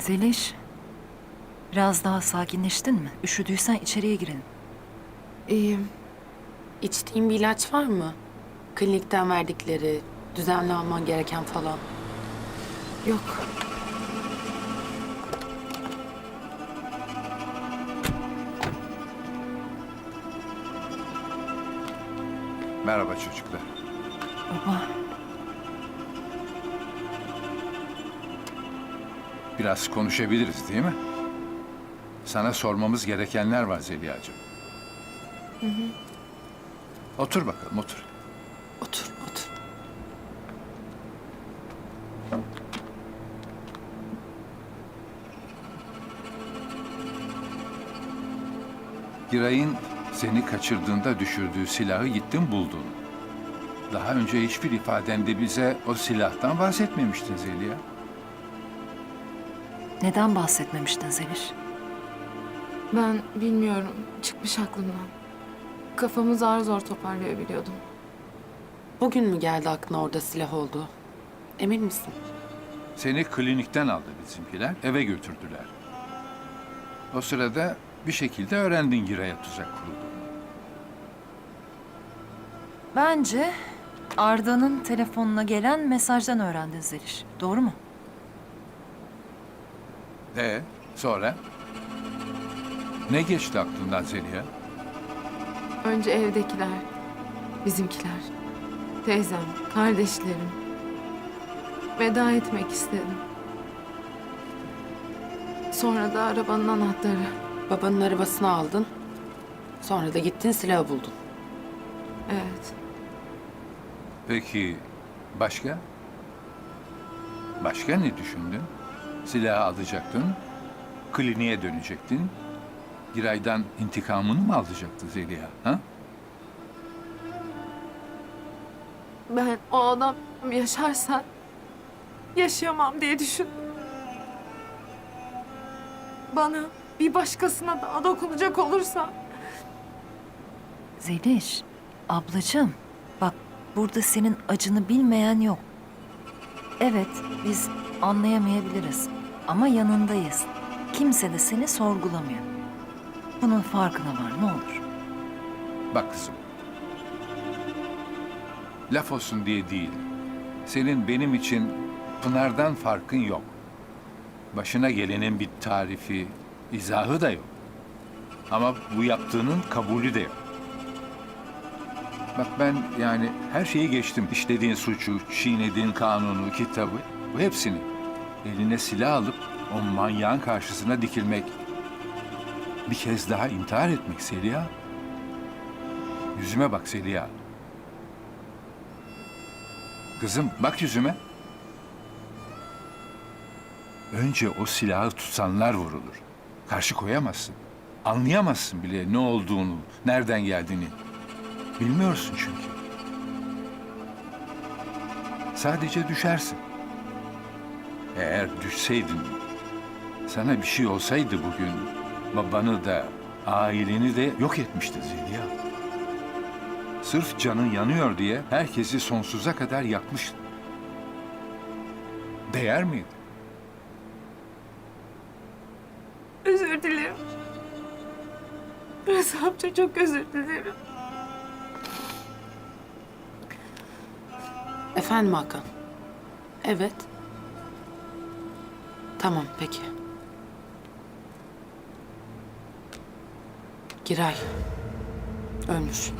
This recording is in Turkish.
Zeliş, biraz daha sakinleştin mi? Üşüdüysen içeriye girelim. İyiyim. İçtiğin bir ilaç var mı? Klinikten verdikleri, düzenli alman gereken falan. Yok. Merhaba çocuklar. Baba, Biraz konuşabiliriz değil mi? Sana sormamız gerekenler var Zeliha'cığım. Otur bakalım otur. Otur, otur. Giray'ın seni kaçırdığında düşürdüğü silahı gittin buldun. Daha önce hiçbir ifadende bize o silahtan bahsetmemiştin Zeliha. Neden bahsetmemiştin Zeliş? Ben bilmiyorum. Çıkmış aklımdan. Kafamı zar zor toparlayabiliyordum. Bugün mü geldi aklına orada silah oldu? Emin misin? Seni klinikten aldı bizimkiler, eve götürdüler. O sırada bir şekilde öğrendin Giray'a tuzak kurulduğunu. Bence Arda'nın telefonuna gelen mesajdan öğrendin Zeliş. Doğru mu? E sonra? Ne geçti aklından Zeliha? Önce evdekiler, bizimkiler, teyzem, kardeşlerim. Veda etmek istedim. Sonra da arabanın anahtarı. Babanın arabasını aldın. Sonra da gittin silahı buldun. Evet. Peki başka? Başka ne düşündün? Silahı alacaktın, kliniğe dönecektin. Giray'dan intikamını mı alacaktı Zeliha? Ha? Ben o adam yaşarsa yaşayamam diye düşündüm. Bana bir başkasına daha dokunacak olursa Zeliş, ablacığım. Bak burada senin acını bilmeyen yok. Evet, biz anlayamayabiliriz. Ama yanındayız. Kimse de seni sorgulamıyor. Bunun farkına var ne olur. Bak kızım. Laf olsun diye değil. Senin benim için Pınar'dan farkın yok. Başına gelenin bir tarifi, izahı da yok. Ama bu yaptığının kabulü de yok. Bak ben yani her şeyi geçtim. İşlediğin suçu, çiğnediğin kanunu, kitabı, bu hepsini. Eline silah alıp o manyağın karşısına dikilmek. Bir kez daha intihar etmek Seliha. Yüzüme bak Zeliha. Kızım bak yüzüme. Önce o silahı tutanlar vurulur. Karşı koyamazsın. Anlayamazsın bile ne olduğunu, nereden geldiğini. Bilmiyorsun çünkü. Sadece düşersin. Eğer düşseydin, sana bir şey olsaydı bugün, babanı da, aileni de yok etmişti Zeliha. Sırf canın yanıyor diye herkesi sonsuza kadar yakmıştın. Değer miydi? özür dilerim. Rıza amca çok özür dilerim. Efendim Hakan? Evet. Tamam, peki. Giray. Ölmüş.